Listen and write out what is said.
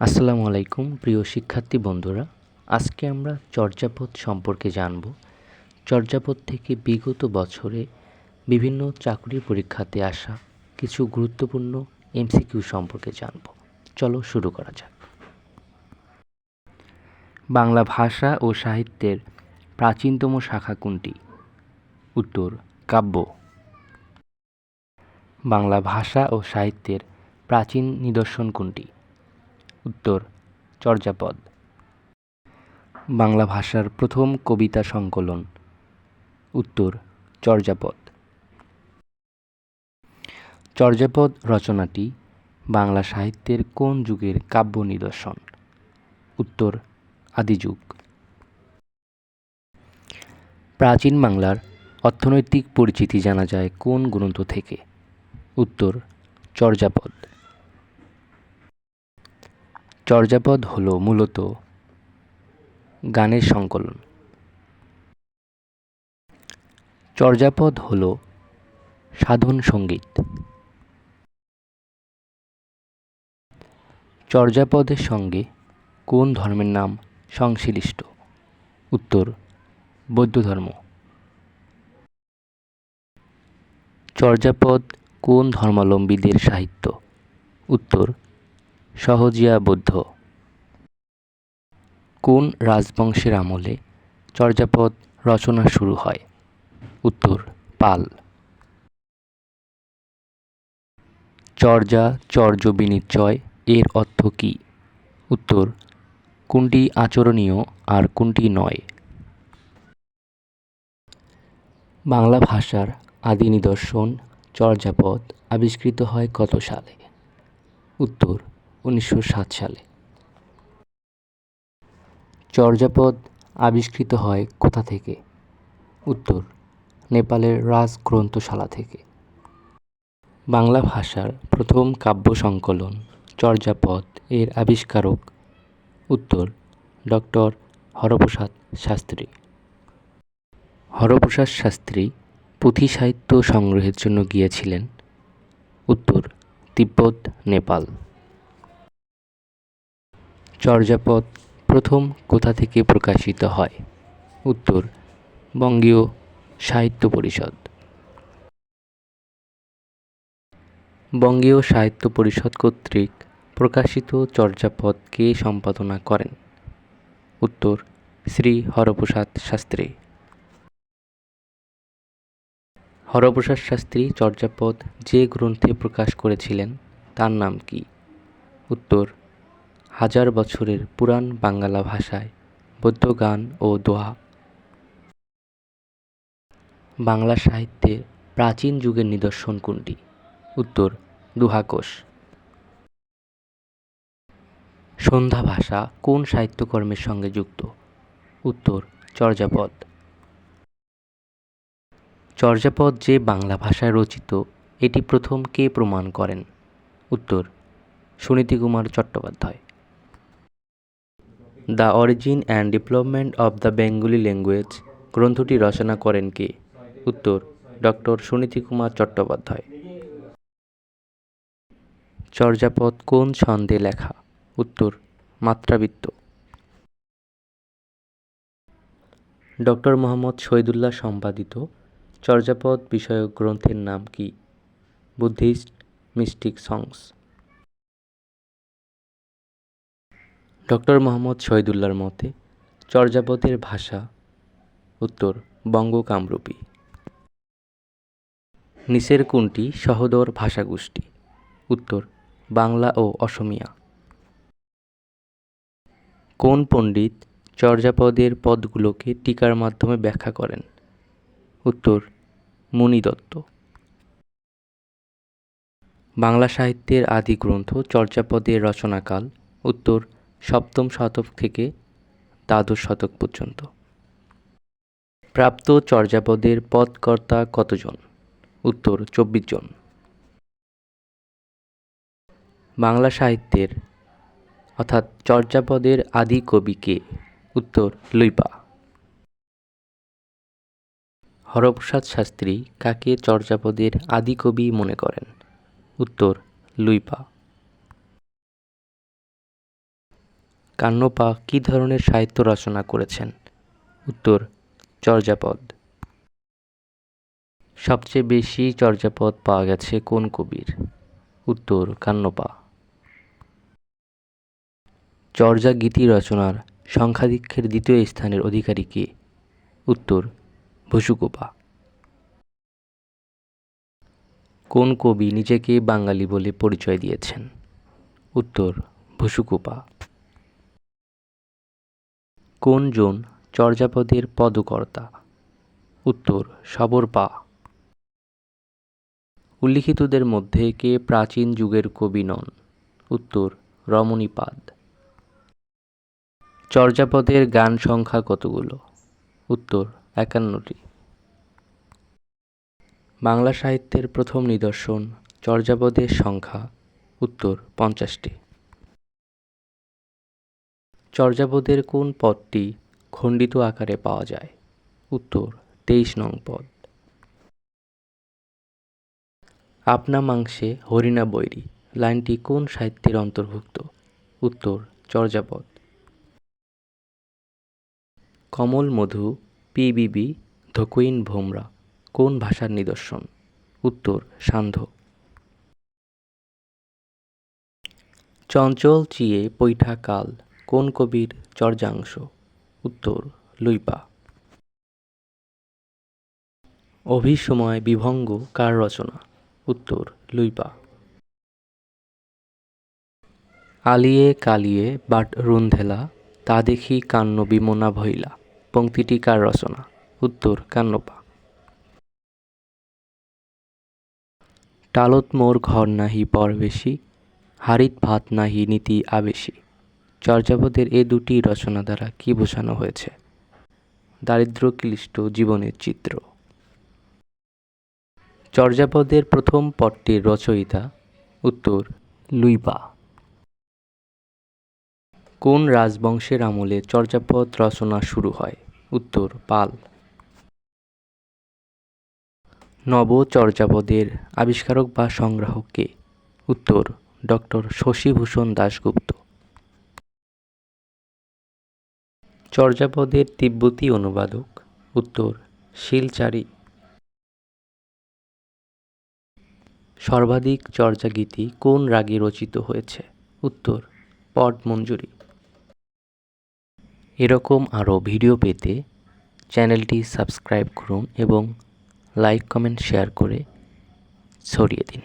আসসালামু আলাইকুম, প্রিয় শিক্ষার্থী বন্ধুরা। আজকে আমরা চর্যাপদ সম্পর্কে জানব। চর্যাপদ থেকে বিগত বছরে বিভিন্ন চাকরির পরীক্ষাতে আসা কিছু গুরুত্বপূর্ণ এমসিকিউ সম্পর্কে জানব। চলো শুরু করা যাক। বাংলা ভাষা ও সাহিত্যের প্রাচীনতম শাখা কোনটি? উত্তর, কাব্য। বাংলা ভাষা ও সাহিত্যের প্রাচীন নিদর্শন কোনটি? উত্তর, চর্যাপদ। বাংলা ভাষার প্রথম কবিতা সংকলন। উত্তর, চর্যাপদ। চর্যাপদ রচনাটি বাংলা সাহিত্যের কোন যুগের কাব্য নিদর্শন? উত্তর আদিযুগ প্রাচীন বাংলার অর্থনৈতিক পরিচিতি জানা যায় কোন গ্রন্থ থেকে? উত্তর, চর্যাপদ। চর্যাপদ হল মূলত গানের সংকলন। চর্যাপদ হল সাধন সংগীত। চর্যাপদের সঙ্গে কোন ধর্মের নাম সংশ্লিষ্ট? উত্তর, বৌদ্ধ ধর্ম। চর্যাপদ কোন ধর্মাবলম্বীদের সাহিত্য? উত্তর সহজিয়া বৌদ্ধ। কোন রাজবংশের আমলে চর্যাপদ রচনা শুরু হয়? উত্তর, পাল। চর্যা, চর্য বিনিশ্চয় এর অর্থ কী? উত্তর, কোনটি আচরণীয় আর কোনটি নয়? বাংলা ভাষার আদি নিদর্শন চর্যাপদ আবিষ্কৃত হয় কত সালে? উত্তর উনিশশো সাত সালে। চর্যাপদ আবিষ্কৃত হয় কোথা থেকে? উত্তর, নেপালের রাজগ্রন্থশালা থেকে। বাংলা ভাষার প্রথম কাব্য সংকলন চর্যাপদ এর আবিষ্কারক। উত্তর, ডক্টর হরপ্রসাদ শাস্ত্রী। হরপ্রসাদ শাস্ত্রী পুঁথি সাহিত্য সংগ্রহের জন্য গিয়েছিলেন। উত্তর, তিব্বত, নেপাল। চর্যাপদ প্রথম কোথা থেকে প্রকাশিত হয়? উত্তর, বঙ্গীয় সাহিত্য পরিষদ। বঙ্গীয় সাহিত্য পরিষদ কর্তৃক প্রকাশিত চর্যাপদ কে সম্পাদনা করেন? উত্তর, শ্রী হরপ্রসাদ শাস্ত্রী। হরপ্রসাদ শাস্ত্রী চর্যাপদ যে গ্রন্থে প্রকাশ করেছিলেন, তার নাম কি? উত্তর হাজার বছরের পুরাণ বাঙ্গালা ভাষায় বৌদ্ধ গান ও দোহা বাংলা সাহিত্যের প্রাচীন যুগের নিদর্শন কোনটি? উত্তর, দুহাকোষ। সন্ধ্যা ভাষা কোন সাহিত্যকর্মের সঙ্গে যুক্ত? উত্তর, চর্যাপদ। চর্যাপদ যে বাংলা ভাষায় রচিত, এটি প্রথম কে প্রমাণ করেন? উত্তর Sunitikumar Chattopadhyay. The origin and development of the Bengali language. গ্রন্থটি রচনা করেন কে? উত্তর ডক্টর সুনীতিকুমার চট্টোপাধ্যায়। চর্যাপদ কোন ছন্দে লেখা? উত্তর, মাত্রাবৃত্ত। ডক্টর মোহাম্মদ শহীদুল্লাহ সম্পাদিত চর্যাপদ বিষয়ক গ্রন্থের নাম কি? Buddhist, mystic songs doctor Muhammad শহীদুল্লাহর মতে, চর্যাপদের ভাষা উত্তর বঙ্গ কামরূপী নিচের কোনটি সহদর ভাষাগোষ্ঠী? উত্তর বাংলা ও অসমিয়া। কোন পণ্ডিত চর্যাপদের পদগুলোকে টিকার মাধ্যমে ব্যাখ্যা করেন? উত্তর মুনি দত্ত। বাংলা সাহিত্যের আদি গ্রন্থ চর্যাপদের রচনাকাল, উত্তর সপ্তম শতক থেকে দ্বাদশ শতক পর্যন্ত। প্রাপ্ত চর্যাপদের পদকর্তা কতজন? উত্তর, চব্বিশ জন। বাংলা সাহিত্যের, অর্থাৎ চর্যাপদের আদি কবিকে উত্তর, লুইপা। হরপ্রসাদ শাস্ত্রী কাকে চর্যাপদের আদি কবি মনে করেন? উত্তর, লুইপা। কান্নপা কী ধরনের সাহিত্য রচনা করেছেন? উত্তর, চর্যাপদ। সবচেয়ে বেশি চর্যাপদ পাওয়া গেছে কোন কবির? উত্তর, কান্নপা। চর্যা গীতি রচনার সংখ্যাধিক্যের দ্বিতীয় স্থানের অধিকারী কে? উত্তর, ভসুকোপা। কোন কবি নিজেকে বাঙালি বলে পরিচয় দিয়েছেন? উত্তর, ভসুকোপা। কোন জন চর্যাপদের পদকর্তা? উত্তর সবরপা উল্লিখিতদের মধ্যে কে প্রাচীন যুগের কবি নন? উত্তর, রমণীপাদ। চর্যাপদের গান সংখ্যা কতগুলো? উত্তর, একান্নটি। বাংলা সাহিত্যের প্রথম নিদর্শন চর্যাপদের সংখ্যা, উত্তর, পঞ্চাশটি। চর্যাপদের কোন পদটি খণ্ডিত আকারে পাওয়া যায়? উত্তর, তেইশ নং পদ। আপনা মাংসে হরিণা বৈরী, লাইনটি কোন সাহিত্যের অন্তর্ভুক্ত? উত্তর, চর্যাপদ। কমল মধু পিবিবি ধকুইন ভোমরা, কোন ভাষার নিদর্শন? উত্তর, সান্ধ্য। চঞ্চল চিয়ে পৈঠা কাল কোন কবির চর্যাংশ? উত্তর, লুইপা। অভিসময় বিভঙ্গ কার রচনা? উত্তর, লুইপা। আলিয়ে কালিয়ে বাট রুন্ধেলা, তা দেখি কান্ন বিমনা ভইলা পংক্তিটি কার রচনা? উত্তর, কান্নপা। টালত মোর ঘর নাহি পরবেশি, হারিত ভাত নাহি নীতি আবেশি। চর্যাপদের এ দুটি রচনা দ্বারা কি বোঝানো হয়েছে? দারিদ্র ক্লিষ্ট জীবনের চিত্র। চর্যাপদের প্রথম পটটির রচয়িতা উত্তর লুইপা। কোন রাজবংশের আমলে চর্যাপদ রচনা শুরু হয়? উত্তর পাল। নব চর্যাপদের আবিষ্কারক বা সংগ্রাহক কে? উত্তর ডক্টর শশীভূষণ দাশগুপ্ত। চর্যাপদের তিব্বতী অনুবাদক, উত্তর, শিলচারি। সর্বাধিক চর্যাগীতি কোন রাগে রচিত হয়েছে? উত্তর পট মঞ্জুরি এরকম আরও ভিডিও পেতে চ্যানেলটি সাবস্ক্রাইব করুন এবং লাইক, কমেন্ট, শেয়ার করে ছড়িয়ে দিন।